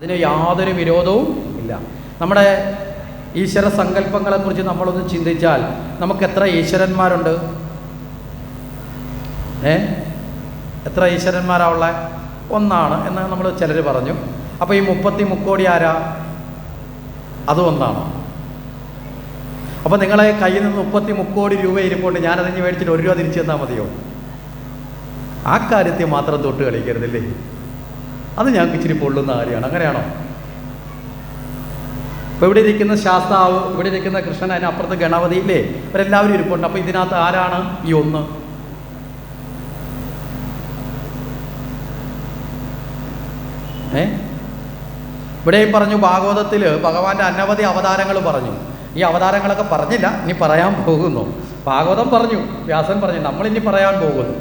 അതിന് യാതൊരു വിരോധവും ഇല്ല. നമ്മുടെ ഈശ്വര സങ്കല്പങ്ങളെക്കുറിച്ച് നമ്മളൊന്ന് ചിന്തിച്ചാൽ നമുക്ക് എത്ര ഈശ്വരന്മാരുണ്ട്? ഏ? എത്ര ഈശ്വരന്മാരാ ഉള്ള? ഒന്നാണ് എന്ന് നമ്മൾ ചിലർ പറഞ്ഞു. അപ്പോൾ ഈ മുപ്പത്തി മുക്കോടി ആരാ? അതും ഒന്നാണ്. അപ്പോൾ നിങ്ങളെ കയ്യിൽ നിന്ന് മുപ്പത്തി മുക്കോടി രൂപ ഇരിപ്പുണ്ട്. ഞാനതിന് മേടിച്ചിട്ട് ഒരു രൂപ തിരിച്ചു തന്നാൽ മതിയോ? ആ കാര്യത്തിൽ മാത്രം തൊട്ട് കളിക്കരുതല്ലേ? അത് ഞങ്ങൾക്ക് ഇച്ചിരി പൊള്ളുന്ന കാര്യമാണ്. അങ്ങനെയാണോ? ഇപ്പോൾ ഇവിടെ ഇരിക്കുന്ന ശാസ്താവ് ഇവിടെ ഇരിക്കുന്ന കൃഷ്ണൻ അതിനപ്പുറത്ത് ഗണപതി ഇല്ലേ? ഇവരെല്ലാവരും ഇരിപ്പുണ്ട്. അപ്പോൾ ഇതിനകത്ത് ആരാണ് ഈ ഒന്ന്? ഏ? ഇവിടെയും പറഞ്ഞു ഭാഗവതത്തിൽ ഭഗവാന്റെ അനവധി അവതാരങ്ങൾ പറഞ്ഞു. ഈ അവതാരങ്ങളൊക്കെ പറഞ്ഞില്ല ഇനി പറയാൻ പോകുന്നു. ഭാഗവതം പറഞ്ഞു വ്യാസൻ പറഞ്ഞു നമ്മൾ ഇനി പറയാൻ പോകുന്നു.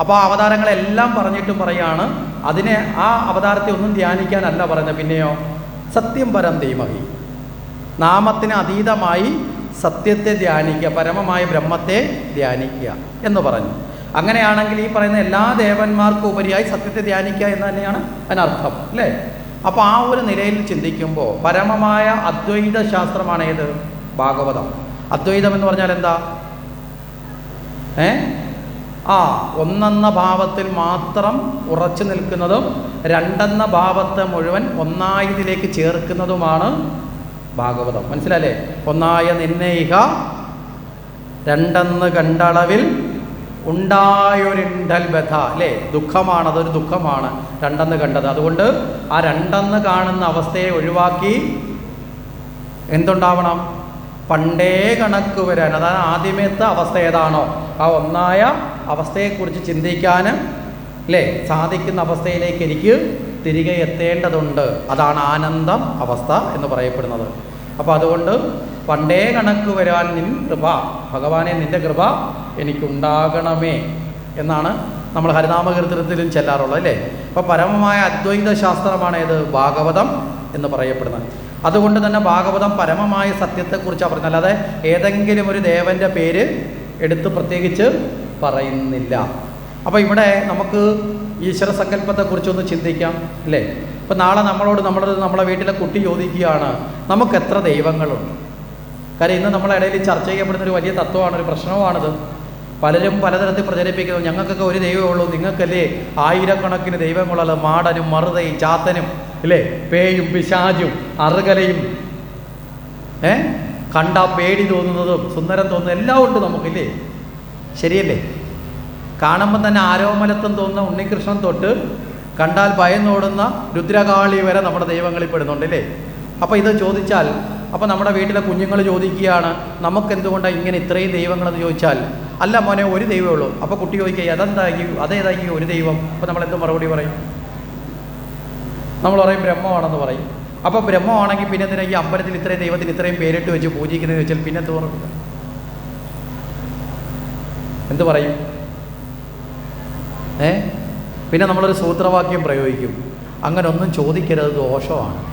അപ്പോൾ ആ അവതാരങ്ങളെല്ലാം പറഞ്ഞിട്ട് പറയാണ് അതിനെ ആ അവതാരത്തെ ഒന്നും ധ്യാനിക്കാനല്ല പറയുന്നത് പിന്നെയോ സത്യം പരം ധീമഹി. നാമത്തിന് അതീതമായി സത്യത്തെ ധ്യാനിക്കുക പരമമായ ബ്രഹ്മത്തെ ധ്യാനിക്കുക എന്ന് പറഞ്ഞു. അങ്ങനെയാണെങ്കിൽ ഈ പറയുന്ന എല്ലാ ദേവന്മാർക്കും ഉപരിയായി സത്യത്തെ ധ്യാനിക്കുക എന്ന് തന്നെയാണ് അതിനർത്ഥം അല്ലേ? അപ്പോൾ ആ ഒരു നിലയിൽ ചിന്തിക്കുമ്പോൾ പരമമായ അദ്വൈത ശാസ്ത്രമാണ് ഏത് ഭാഗവതം. അദ്വൈതം എന്ന് പറഞ്ഞാൽ എന്താ? ഏ? ആ ഒന്നെന്ന ഭാവത്തിൽ മാത്രം ഉറച്ചു നിൽക്കുന്നതും രണ്ടെന്ന ഭാവത്തെ മുഴുവൻ ഒന്നായതിലേക്ക് ചേർക്കുന്നതുമാണ് ഭാഗവതം. മനസ്സിലല്ലേ ഒന്നായ നിന്നയിക രണ്ടെന്ന് കണ്ടളവിൽ ഉണ്ടായൊരിണ്ടൽ ബഥ അല്ലേ? ദുഃഖമാണ് അതൊരു ദുഃഖമാണ് രണ്ടെന്ന് കണ്ടത്. അതുകൊണ്ട് ആ രണ്ടെന്ന് കാണുന്ന അവസ്ഥയെ ഒഴിവാക്കി എന്തുണ്ടാവണം? പണ്ടേ കണക്ക് വരാൻ. അതാണ് ആദ്യമേത്തെ അവസ്ഥ ഏതാണോ? ആ ഒന്നായ അവസ്ഥയെക്കുറിച്ച് ചിന്തിക്കാനും അല്ലേ സാധിക്കുന്ന അവസ്ഥയിലേക്ക് എനിക്ക് തിരികെ എത്തേണ്ടതുണ്ട്. അതാണ് ആനന്ദം അവസ്ഥ എന്ന് പറയപ്പെടുന്നത്. അപ്പോൾ അതുകൊണ്ട് പണ്ടേ കണക്ക് വരാൻ നിൻ കൃപ ഭഗവാനെ നിന്റെ കൃപ എനിക്കുണ്ടാകണമേ എന്നാണ് നമ്മൾ ഹരിനാമകീർത്തനത്തിലും ചെല്ലാറുള്ളത് അല്ലേ? അപ്പോൾ പരമമായ അദ്വൈത ശാസ്ത്രമാണ് ഏത് ഭാഗവതം എന്ന് പറയപ്പെടുന്നത്. അതുകൊണ്ട് തന്നെ ഭാഗവതം പരമമായ സത്യത്തെക്കുറിച്ചാണ് പറയുന്നത് അല്ലാതെ ഏതെങ്കിലും ഒരു ദേവന്റെ പേര് എടുത്ത് പ്രത്യേകിച്ച് പറയുന്നില്ല. അപ്പോൾ ഇവിടെ നമുക്ക് ഈശ്വര സങ്കല്പത്തെക്കുറിച്ചൊന്ന് ചിന്തിക്കാം അല്ലേ? ഇപ്പം നാളെ നമ്മളോട് നമ്മുടെ നമ്മളെ വീട്ടിലെ കുട്ടി ചോദിക്കുകയാണ് നമുക്ക് എത്ര ദൈവങ്ങളുണ്ട്? കാര്യം ഇന്ന് നമ്മളെ ഇടയിൽ ചർച്ച ചെയ്യപ്പെടുന്ന ഒരു വലിയ തത്വമാണ് ഒരു പ്രശ്നവുമാണിത് പലരും പലതരത്തിൽ പ്രചരിപ്പിക്കുന്നു ഞങ്ങൾക്കൊക്കെ ഒരു ദൈവമേ ഉള്ളൂ നിങ്ങൾക്കല്ലേ ആയിരക്കണക്കിന് ദൈവങ്ങളുള്ള മാടനും മറുതയും ചാത്തനും അല്ലേ പേയും പിശാചും അറുകലയും. ഏ? കണ്ട പേടി തോന്നുന്നതും സുന്ദരം തോന്നുന്നതും എല്ലാം ഉണ്ട് നമുക്കില്ലേ ശരിയല്ലേ? കാണുമ്പോൾ തന്നെ ആരോമലത്വം തോന്നുന്ന ഉണ്ണികൃഷ്ണൻ തൊട്ട് കണ്ടാൽ ഭയന്നോടുന്ന രുദ്രകാളി വരെ നമ്മുടെ ദൈവങ്ങളിൽ പെടുന്നുണ്ട് അല്ലേ? അപ്പോൾ ഇത് ചോദിച്ചാൽ അപ്പോൾ നമ്മുടെ വീട്ടിലെ കുഞ്ഞുങ്ങൾ ചോദിക്കുകയാണ് നമുക്ക് എന്തുകൊണ്ടാണ് ഇങ്ങനെ ഇത്രയും ദൈവങ്ങളെന്ന് ചോദിച്ചാൽ? അല്ല മോനെ ഒരു ദൈവമേ ഉള്ളൂ. അപ്പോൾ കുട്ടി ചോദിക്കുക അതെന്തായി? അതേതായി ഒരു ദൈവം? അപ്പോൾ നമ്മൾ എന്ത് മറുപടി പറയും? നമ്മൾ പറയും ബ്രഹ്മമാണെന്ന് പറയും. അപ്പോൾ ബ്രഹ്മമാണെങ്കിൽ പിന്നെ എന്തിനാ ഈ അമ്പലത്തിൽ ഇത്രയും ദൈവത്തിന് ഇത്രയും പേരിട്ട് വെച്ച് പൂജിക്കുന്നതെന്ന് വെച്ചാൽ പിന്നെ പറയും? എന്ത് പറയും? ഏ? പിന്നെ നമ്മളൊരു സൂത്രവാക്യം പ്രയോഗിക്കും. അങ്ങനെ ഒന്നും ചോദിക്കരുത് ദോഷമാണ്.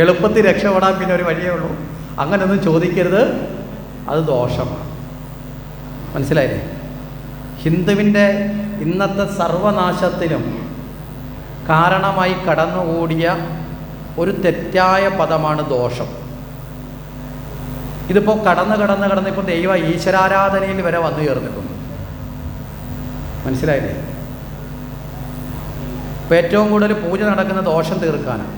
എളുപ്പത്തിൽ രക്ഷപ്പെടാൻ പിന്നെ ഒരു വഴിയേ ഉള്ളൂ. അങ്ങനെ ഒന്നും ചോദിക്കരുത് അത് ദോഷമാണ്. മനസ്സിലായില്ലേ? ഹിന്ദുവിന്റെ ഇന്നത്തെ സർവനാശത്തിനും കാരണമായി കടന്നുകൂടിയ ഒരു തെറ്റായ പദമാണ് ദോഷം. ഇതിപ്പോൾ കടന്ന് കടന്ന് കടന്ന് ഇപ്പോൾ ദൈവ ഈശ്വരാരാധനയിൽ വരെ വന്നു ചേർന്നിട്ടുണ്ട്. മനസ്സിലായില്ലേ? ഇപ്പോൾ ഏറ്റവും കൂടുതൽ പൂജ നടക്കുന്ന ദോഷം തീർക്കാനാണ്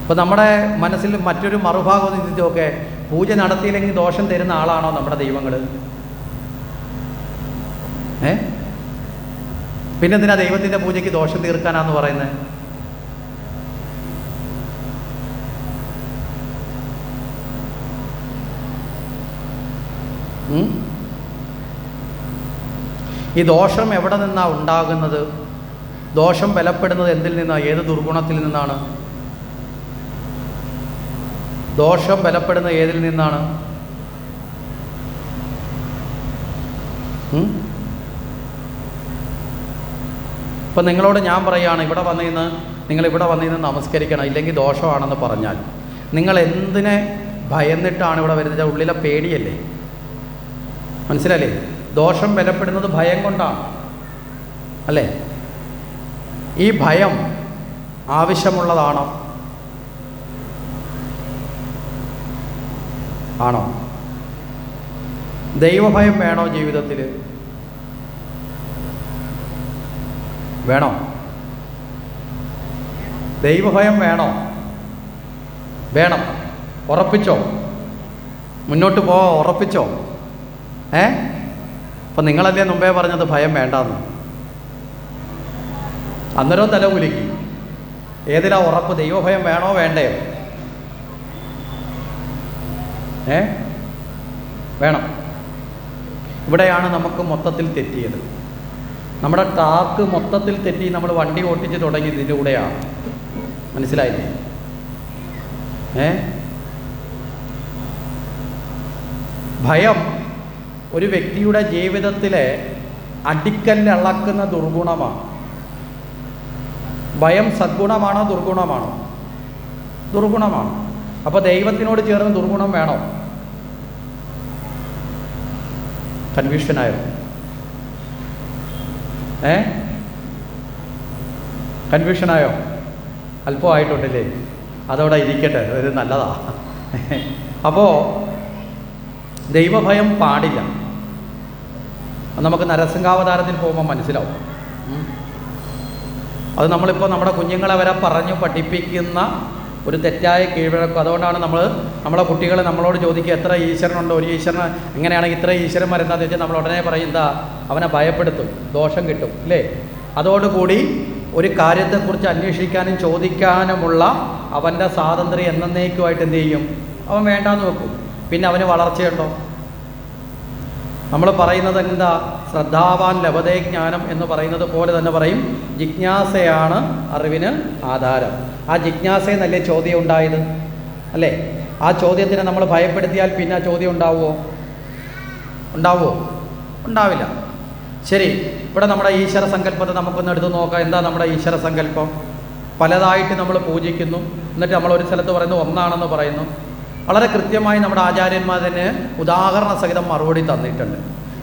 ഇപ്പോൾ നമ്മുടെ മനസ്സിൽ മറ്റൊരു മറുഭാഗം ചിന്തിച്ചൊക്കെ പൂജ നടത്തിയില്ലെങ്കിൽ ദോഷം തരുന്ന ആളാണോ നമ്മുടെ ദൈവങ്ങൾ ഏ? പിന്നെന്തിനാ ദൈവത്തിന്റെ പൂജയ്ക്ക് ദോഷം തീർക്കാനാന്ന് പറയുന്നത് ഈ ദോഷം എവിടെ നിന്നാണ് ഉണ്ടാകുന്നത്? ദോഷം ബലപ്പെടുന്നത് എന്തിൽ നിന്നാണ് ഏത് ദുർഗുണത്തിൽ നിന്നാണ്? ദോഷം ബലപ്പെടുന്നത് ഏതിൽ നിന്നാണ്? ഇപ്പം നിങ്ങളോട് ഞാൻ പറയുകയാണ് ഇവിടെ വന്നിന്ന് നിങ്ങൾ ഇവിടെ വന്നിന്ന് നമസ്കരിക്കണം ഇല്ലെങ്കിൽ ദോഷമാണെന്ന് പറഞ്ഞാൽ നിങ്ങൾ എന്തിനെ ഭയന്നിട്ടാണ് ഇവിടെ വരുന്നത്? ഉള്ളിലെ പേടിയല്ലേ? മനസ്സിലല്ലേ ദോഷം ബലപ്പെടുന്നത് ഭയം കൊണ്ടാണ്. അല്ലേ? ഈ ഭയം ആവശ്യമുള്ളതാണോ? ആണോ? ദൈവഭയം വേണോ ജീവിതത്തിൽ വേണോ? ദൈവഭയം വേണോ? വേണം. ഉറപ്പിച്ചോ? മുന്നോട്ട് പോവാ ഉറപ്പിച്ചോ? ഏ? അപ്പം നിങ്ങളല്ലേ മുമ്പേ പറഞ്ഞത് ഭയം വേണ്ടെന്ന്. അന്നേരം തല കുലുക്കി. ഏതിലാ ഉറപ്പ്? ദൈവഭയം വേണോ വേണ്ടയോ? ഏ? വേണം. ഇവിടെയാണ് നമുക്ക് മൊത്തത്തിൽ തെറ്റിയത്. നമ്മുടെ ടാക്ക് മൊത്തത്തിൽ തെറ്റി നമ്മൾ വണ്ടി ഓട്ടിച്ച് തുടങ്ങി ഇതിന്റെ കൂടെയാണ്. മനസ്സിലായില്ലേ? ഏ? ഭയം. ഒരു വ്യക്തിയുടെ ജീവിതത്തിലെ അടിക്കല്ലളക്കുന്ന ദുർഗുണമാണ്. ഭയം സദ്ഗുണമാണോ ദുർഗുണമാണോ? ദുർഗുണമാണ്. അപ്പോൾ ദൈവത്തിനോട് ചേർന്ന് ദുർഗുണം വേണോ? കൺഫ്യൂഷനായോ? ഏ? കൺഫ്യൂഷനായോ? അല്പമായിട്ടുണ്ടല്ലേ അതവിടെ ഇരിക്കട്ടെ ഒരു നല്ലതാ. അപ്പോൾ ദൈവഭയം പാടില്ല. നമുക്ക് നരസിംഹാവതാരത്തിൽ പോകുമ്പോൾ മനസ്സിലാവും. അത് നമ്മളിപ്പോൾ നമ്മുടെ കുഞ്ഞുങ്ങളെ വരെ പറഞ്ഞു പഠിപ്പിക്കുന്ന ഒരു തെറ്റായ കീഴ്വഴക്കം. അതുകൊണ്ടാണ് നമ്മൾ നമ്മളെ കുട്ടികളെ നമ്മളോട് ചോദിക്കുക എത്ര ഈശ്വരനുണ്ടോ? ഒരു ഈശ്വരൻ എങ്ങനെയാണെങ്കിൽ ഇത്ര ഈശ്വരന്മാരെന്താണെന്ന് വെച്ചാൽ നമ്മൾ ഉടനെ പറയും എന്താ? അവനെ ഭയപ്പെടുത്തും ദോഷം കിട്ടും. അല്ലേ? അതോടുകൂടി ഒരു കാര്യത്തെക്കുറിച്ച് അന്വേഷിക്കാനും ചോദിക്കാനുമുള്ള അവന്റെ സ്വാതന്ത്ര്യം എന്നേക്കുമായിട്ട് എന്ത് ചെയ്യും? അവൻ വേണ്ടാന്ന് വെക്കും. പിന്നെ അവന് വളർച്ചയുണ്ടോ? നമ്മൾ പറയുന്നത് എന്താ? ശ്രദ്ധാവാൻ ലഭതേ ജ്ഞാനം എന്ന് പറയുന്നത് പോലെ തന്നെ പറയും. ജിജ്ഞാസയാണ് അറിവിന് ആധാരം. ആ ജിജ്ഞാസയെന്നല്ലേ ചോദ്യം ഉണ്ടായത്? അല്ലേ? ആ ചോദ്യത്തിനെ നമ്മൾ ഭയപ്പെടുത്തിയാൽ പിന്നെ ആ ചോദ്യം ഉണ്ടാവുമോ? ഉണ്ടാവുമോ? ഉണ്ടാവില്ല. ശരി ഇവിടെ നമ്മുടെ ഈശ്വര സങ്കല്പത്തെ നമുക്കൊന്ന് എടുത്ത് നോക്കാം. എന്താ നമ്മുടെ ഈശ്വര സങ്കല്പം? പലതായിട്ട് നമ്മൾ പൂജിക്കുന്നു. എന്നിട്ട് നമ്മൾ ഒരു സ്ഥലത്ത് പറയുന്നു ഒന്നാണെന്ന് പറയുന്നു. വളരെ കൃത്യമായി നമ്മുടെ ആചാര്യന്മാർ തന്നെ ഉദാഹരണ സഹിതം മറുപടി തന്നിട്ടുണ്ട്.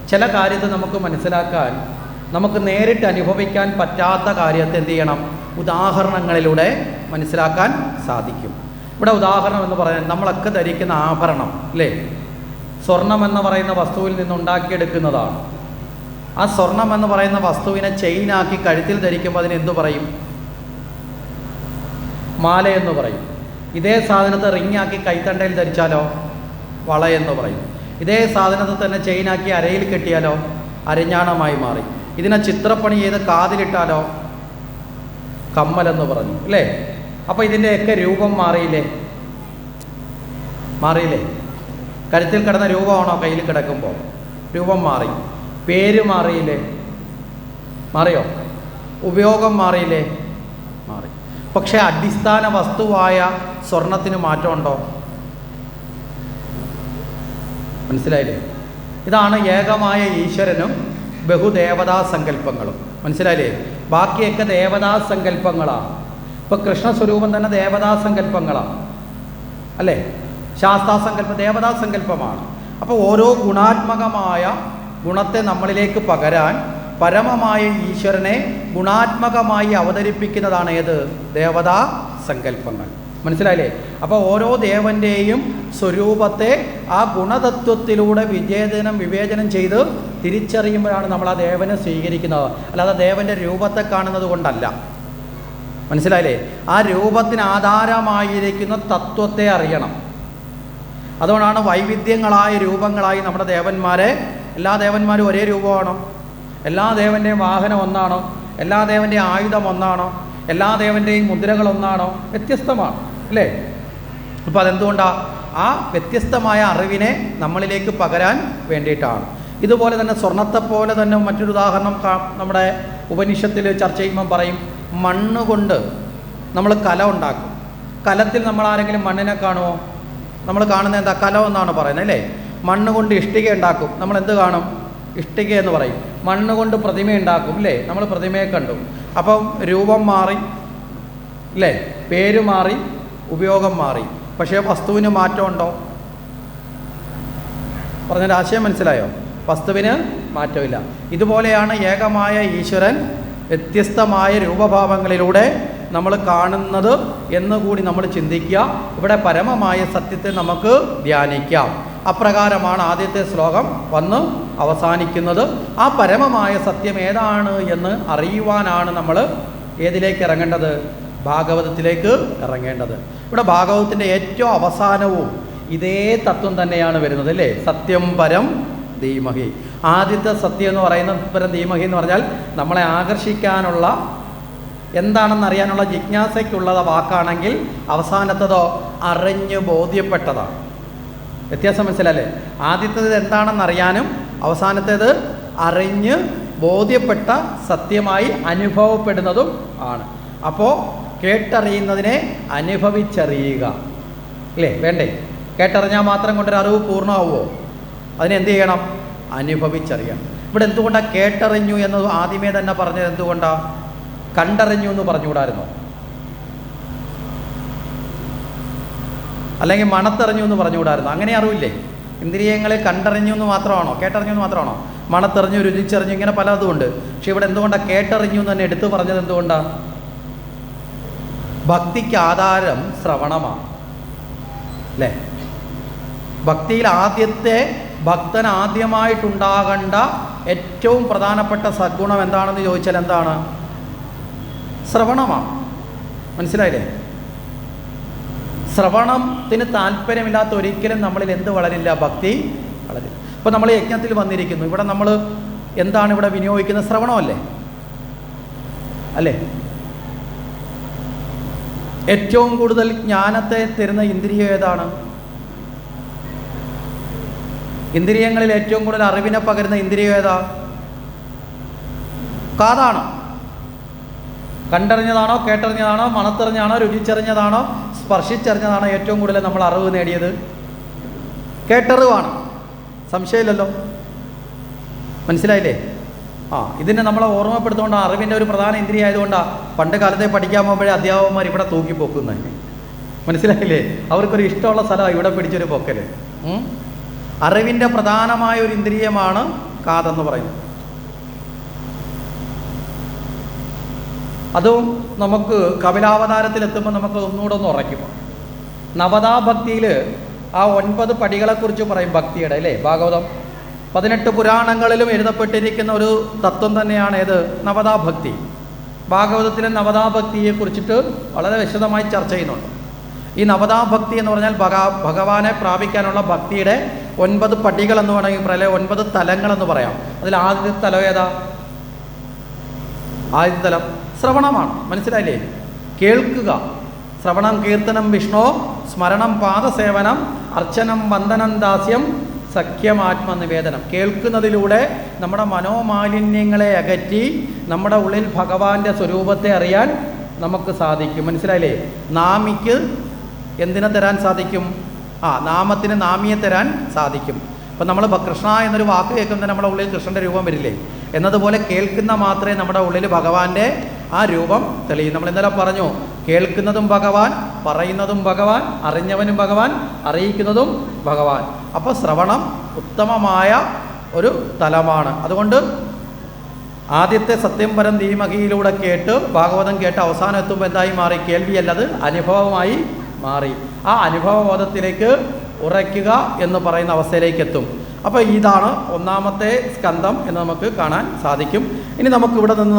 ചില കാര്യത്തെ നമുക്ക് മനസ്സിലാക്കാൻ നമുക്ക് നേരിട്ട് അനുഭവിക്കാൻ പറ്റാത്ത കാര്യത്തെ എന്ത് ചെയ്യണം? ഉദാഹരണങ്ങളിലൂടെ മനസ്സിലാക്കാൻ സാധിക്കും. ഇവിടെ ഉദാഹരണം എന്ന് പറഞ്ഞാൽ നമ്മളൊക്കെ ധരിക്കുന്ന ആഭരണം അല്ലേ? സ്വർണം എന്ന് പറയുന്ന വസ്തുവിൽ നിന്ന് ഉണ്ടാക്കിയെടുക്കുന്നതാണ്. ആ സ്വർണം എന്ന് പറയുന്ന വസ്തുവിനെ ചെയിനാക്കി കഴുത്തിൽ ധരിക്കുമ്പോൾ അതിന് എന്തു പറയും? മാല എന്ന് പറയും. ഇതേ സാധനത്തെ റിങ്ങാക്കി കൈത്തണ്ടയിൽ ധരിച്ചാലോ? വളയെന്ന് പറയും. ഇതേ സാധനത്തെ തന്നെ ചെയിനാക്കി അരയിൽ കെട്ടിയാലോ? അരഞ്ഞാണമായി മാറി. ഇതിനെ ചിത്രപ്പണി ചെയ്ത് കാതിലിട്ടാലോ? കമ്മലെന്ന് പറഞ്ഞു. അല്ലേ? അപ്പോൾ ഇതിന്റെയൊക്കെ രൂപം മാറിയില്ലേ? മാറിയില്ലേ? കരുത്തിൽ കിടന്ന രൂപമാണോ കയ്യിൽ കിടക്കുമ്പോൾ രൂപം മാറി. പേര് മാറിയില്ലേ? മാറിയോ? ഉപയോഗം മാറിയില്ലേ? മാറി പക്ഷേ അടിസ്ഥാന വസ്തുവായ സ്വർണത്തിന് മാറ്റമുണ്ടോ? മനസ്സിലായില്ലേ? ഇതാണ് ഏകമായ ഈശ്വരനും ബഹുദേവതാ സങ്കല്പങ്ങളും. മനസ്സിലായില്ലേ? ബാക്കിയൊക്കെ ദേവതാ സങ്കല്പങ്ങളാണ് ഇപ്പോൾ കൃഷ്ണസ്വരൂപം തന്നെ ദേവതാ സങ്കല്പങ്ങളാണ് അല്ലേ? ശാസ്താസങ്കല്പ ദേവതാ സങ്കല്പമാണ്. അപ്പോൾ ഓരോ ഗുണാത്മകമായ ഗുണത്തെ നമ്മളിലേക്ക് പകരാൻ പരമമായ ഈശ്വരനെ ഗുണാത്മകമായി അവതരിപ്പിക്കുന്നതാണ് ഏത്? ദേവതാ സങ്കല്പങ്ങൾ. മനസ്സിലായില്ലേ? അപ്പോൾ ഓരോ ദേവന്റെയും സ്വരൂപത്തെ ആ ഗുണതത്വത്തിലൂടെ വിവേചനം വിവേചനം ചെയ്ത് തിരിച്ചറിയുമ്പോഴാണ് നമ്മൾ ആ ദേവനെ സ്വീകരിക്കുന്നത്. അല്ലാതെ ദേവന്റെ രൂപത്തെ കാണുന്നത് കൊണ്ടല്ല. മനസ്സിലായില്ലേ? ആ രൂപത്തിന് ആധാരമായിരിക്കുന്ന തത്വത്തെ അറിയണം. അതുകൊണ്ടാണ് വൈവിധ്യങ്ങളായ രൂപങ്ങളായി നമ്മുടെ ദേവന്മാരെ എല്ലാ ദേവന്മാരും ഒരേ രൂപമാണോ? എല്ലാ ദേവന്റെയും വാഹനം ഒന്നാണോ? എല്ലാ ദേവന്റെയും ആയുധം ഒന്നാണോ? എല്ലാ ദേവന്റെയും മുദ്രകൾ ഒന്നാണോ? വ്യത്യസ്തമാണ് അല്ലേ? അപ്പോൾ അതെന്തുകൊണ്ടാണ് ആ വ്യത്യസ്തമായ അറിവിനെ നമ്മളിലേക്ക് പകരാൻ വേണ്ടിയിട്ടാണ്. ഇതുപോലെ തന്നെ സ്വർണത്തെ പോലെ തന്നെ മറ്റൊരു ഉദാഹരണം നമ്മുടെ ഉപനിഷത്തിൽ ചർച്ച ചെയ്യുമ്പോൾ പറയും മണ്ണ് കൊണ്ട് നമ്മൾ കല ഉണ്ടാക്കും. കലത്തിൽ നമ്മൾ ആരെങ്കിലും മണ്ണിനെ കാണുമോ? നമ്മൾ കാണുന്നത് എന്താ? കല എന്നാണ് പറയുന്നത് അല്ലേ? മണ്ണ് കൊണ്ട് ഇഷ്ടിക ഉണ്ടാക്കും. നമ്മൾ എന്ത് കാണും? ഇഷ്ടിക എന്ന് പറയും. മണ്ണ് കൊണ്ട് പ്രതിമ ഉണ്ടാക്കും അല്ലേ നമ്മൾ പ്രതിമയെ കണ്ടു. അപ്പം രൂപം മാറി അല്ലേ പേര് മാറി ഉപയോഗം മാറി. പക്ഷേ വസ്തുവിന് മാറ്റമുണ്ടോ പറഞ്ഞൊരു ആശയം മനസ്സിലായോ? വസ്തുവിന് മാറ്റമില്ല. ഇതുപോലെയാണ് ഏകമായ ഈശ്വരൻ വ്യത്യസ്തമായ രൂപഭാവങ്ങളിലൂടെ നമ്മൾ കാണുന്നത് എന്നുകൂടി നമ്മൾ ചിന്തിക്കുക. ഇവിടെ പരമമായ സത്യത്തെ നമുക്ക് ധ്യാനിക്കാം. അപ്രകാരമാണ് ആദ്യത്തെ ശ്ലോകം വന്ന് അവസാനിക്കുന്നത്. ആ പരമമായ സത്യം ഏതാണ് എന്ന് അറിയുവാനാണ് നമ്മൾ ഏതിലേക്ക് ഇറങ്ങേണ്ടത്? ഭാഗവതത്തിലേക്ക് ഇറങ്ങേണ്ടത്. ഇവിടെ ഭാഗവതത്തിന്റെ ഏറ്റവും അവസാനവും ഇതേ തത്വം തന്നെയാണ് വരുന്നത് അല്ലേ? സത്യം പരം ധീമഹി. ആദ്യത്തെ സത്യം എന്ന് പറയുന്ന പരം ധീമഹി എന്ന് പറഞ്ഞാൽ നമ്മളെ ആകർഷിക്കാനുള്ള എന്താണെന്ന് അറിയാനുള്ള ജിജ്ഞാസയ്ക്കുള്ള വാക്കാണെങ്കിൽ അവസാനത്തതോ അറിഞ്ഞു ബോധ്യപ്പെട്ടതാണ്. വ്യത്യാസം മനസ്സിലല്ലേ ആദ്യത്തേത് എന്താണെന്ന് അറിയാനും അവസാനത്തേത് അറിഞ്ഞ് ബോധ്യപ്പെട്ട സത്യമായി അനുഭവപ്പെടുന്നതും ആണ്. അപ്പോൾ കേട്ടറിയുന്നതിനെ അനുഭവിച്ചറിയുക. അല്ലേ വേണ്ടേ? കേട്ടറിഞ്ഞാൽ മാത്രം കൊണ്ടൊരു അറിവ് പൂർണമാവുമോ? അതിനെന്ത് ചെയ്യണം? അനുഭവിച്ചറിയണം. ഇവിടെ എന്തുകൊണ്ടാണ് കേട്ടറിഞ്ഞു എന്ന് ആദ്യമേ തന്നെ പറഞ്ഞത് എന്തുകൊണ്ടാണ് കണ്ടറിഞ്ഞു എന്ന് പറഞ്ഞുകൂടായിരുന്നോ? അല്ലെങ്കിൽ മണത്തെറിഞ്ഞു എന്ന് പറഞ്ഞുകൂടായിരുന്നു. അങ്ങനെ അറിവില്ലേ? ഇന്ദ്രിയങ്ങളെ കണ്ടറിഞ്ഞു എന്ന് മാത്രമാണോ? കേട്ടറിഞ്ഞു എന്ന് മാത്രമാണോ? മണത്തെറിഞ്ഞു രുചിച്ചറിഞ്ഞു ഇങ്ങനെ പലതും ഉണ്ട് പക്ഷെ ഇവിടെ എന്തുകൊണ്ടാണ് കേട്ടറിഞ്ഞു എന്ന് തന്നെ എടുത്തു പറഞ്ഞത് എന്തുകൊണ്ടാണ് ഭക്തിക്ക് ആധാരം ശ്രവണമാണ്. അല്ലേ? ഭക്തിയിൽ ആദ്യത്തെ ഭക്തൻ ആദ്യമായിട്ടുണ്ടാകേണ്ട ഏറ്റവും പ്രധാനപ്പെട്ട സദ്ഗുണം എന്താണെന്ന് ചോദിച്ചാൽ എന്താണ്? ശ്രവണമാണ്. മനസ്സിലായില്ലേ? ശ്രവണത്തിന് താല്പര്യമില്ലാത്ത ഒരിക്കലും നമ്മളിൽ എന്ത് വളരില്ല ഭക്തി വളരില്ല. ഇപ്പോൾ നമ്മൾ യജ്ഞത്തിൽ വന്നിരിക്കുന്നു. ഇവിടെ നമ്മൾ എന്താണ് ഇവിടെ വിനിയോഗിക്കുന്നത് ശ്രവണമല്ലേ? അല്ലേ? ഏറ്റവും കൂടുതൽ ജ്ഞാനത്തെ തരുന്ന ഇന്ദ്രിയം ഏതാണ്? ഇന്ദ്രിയങ്ങളിൽ ഏറ്റവും കൂടുതൽ അറിവിനെ പകരുന്ന ഇന്ദ്രിയം ഏതാ? കാതാണ്. കണ്ടറിഞ്ഞതാണോ കേട്ടറിഞ്ഞതാണോ മണത്തെറിഞ്ഞതാണോ രുചിച്ചറിഞ്ഞതാണോ സ്പർശിച്ചറിഞ്ഞതാണോ ഏറ്റവും കൂടുതൽ നമ്മൾ അറിവ് നേടിയത്. കേട്ടറിവാണ്. സംശയമില്ലല്ലോ? മനസ്സിലായില്ലേ? ആ ഇതിനെ നമ്മളെ ഓർമ്മപ്പെടുത്തുകൊണ്ട് അറിവിന്റെ ഒരു പ്രധാന ഇന്ദ്രിയ ആയതുകൊണ്ടാണ് പണ്ട് കാലത്തെ പഠിക്കാൻ പോകുമ്പോഴേ അധ്യാപകന്മാർ ഇവിടെ തൂക്കിപ്പോക്കുന്നു മനസ്സിലായില്ലേ? അവർക്കൊരു ഇഷ്ടമുള്ള സ്ഥലമാണ് ഇവിടെ പിടിച്ചൊരു പൊക്കൽ ഉം? അറിവിന്റെ പ്രധാനമായ ഒരു ഇന്ദ്രിയമാണ് കാതെന്ന് പറയുന്നത്. അതും നമുക്ക് കപിലാവതാരത്തിലെത്തുമ്പോൾ നമുക്ക് ഒന്നുകൂടെ ഒന്ന് ഉറയ്ക്കും. നവതാഭക്തിയിൽ ആ ഒൻപത് പടികളെക്കുറിച്ച് പറയും ഭക്തിയുടെ അല്ലേ? ഭാഗവതം. പതിനെട്ട് പുരാണങ്ങളിലും എഴുതപ്പെട്ടിരിക്കുന്ന ഒരു തത്വം തന്നെയാണ് ഏത്? നവതാഭക്തി. ഭാഗവതത്തിലെ നവതാഭക്തിയെ കുറിച്ചിട്ട് വളരെ വിശദമായി ചർച്ച ചെയ്യുന്നുണ്ട്. ഈ നവതാഭക്തി എന്ന് പറഞ്ഞാൽ ഭഗ ഭഗവാനെ പ്രാപിക്കാനുള്ള ഭക്തിയുടെ ഒൻപത് പടികൾ എന്ന് വേണമെങ്കിൽ പറയാം ഒൻപത് തലങ്ങളെന്ന് പറയാം. അതിൽ ആദ്യത്തെ തലം ഏതാ? ആദ്യത്തെ തലം ശ്രവണമാണ്. മനസ്സിലായില്ലേ? കേൾക്കുക. ശ്രവണം കീർത്തനം വിഷ്ണു സ്മരണം പാദസേവനം അർച്ചനം വന്ദനം ദാസ്യം സഖ്യമാത്മനിവേദനം കേൾക്കുന്നതിലൂടെ നമ്മുടെ മനോമാലിന്യങ്ങളെ അകറ്റി നമ്മുടെ ഉള്ളിൽ ഭഗവാന്റെ സ്വരൂപത്തെ അറിയാൻ നമുക്ക് സാധിക്കും. മനസ്സിലായില്ലേ? നാമിക്ക് എന്തിനെ തരാൻ സാധിക്കും? ആ നാമത്തിന് നാമിയെ തരാൻ സാധിക്കും. അപ്പം നമ്മൾ കൃഷ്ണ എന്നൊരു വാക്ക് കേൾക്കുമ്പോൾ നമ്മുടെ ഉള്ളിൽ കൃഷ്ണന്റെ രൂപം വരില്ലേ? എന്നതുപോലെ കേൾക്കുന്ന മാത്രമേ നമ്മുടെ ഉള്ളിൽ ഭഗവാന്റെ ആ രൂപം തെളിയും. നമ്മൾ ഇന്നലെ പറഞ്ഞു കേൾക്കുന്നതും ഭഗവാൻ പറയുന്നതും ഭഗവാൻ അറിഞ്ഞവനും ഭഗവാൻ അറിയിക്കുന്നതും ഭഗവാൻ. അപ്പോൾ ശ്രവണം ഉത്തമമായ ഒരു തലമാണ്. അതുകൊണ്ട് ആദ്യത്തെ സത്യം പരം ധീമഹിയിലൂടെ കേട്ട് ഭാഗവതം കേട്ട് അവസാനം എത്തുമ്പോൾ എന്തായി മാറി? കേൾവിയല്ലത് അനുഭവമായി മാറി. ആ അനുഭവബോധത്തിലേക്ക് ഉറയ്ക്കുക എന്ന് പറയുന്ന അവസ്ഥയിലേക്ക് എത്തും. അപ്പോൾ ഇതാണ് ഒന്നാമത്തെ സ്കന്ധം എന്ന് നമുക്ക് കാണാൻ സാധിക്കും. ഇനി നമുക്ക് ഇവിടെ നിന്ന്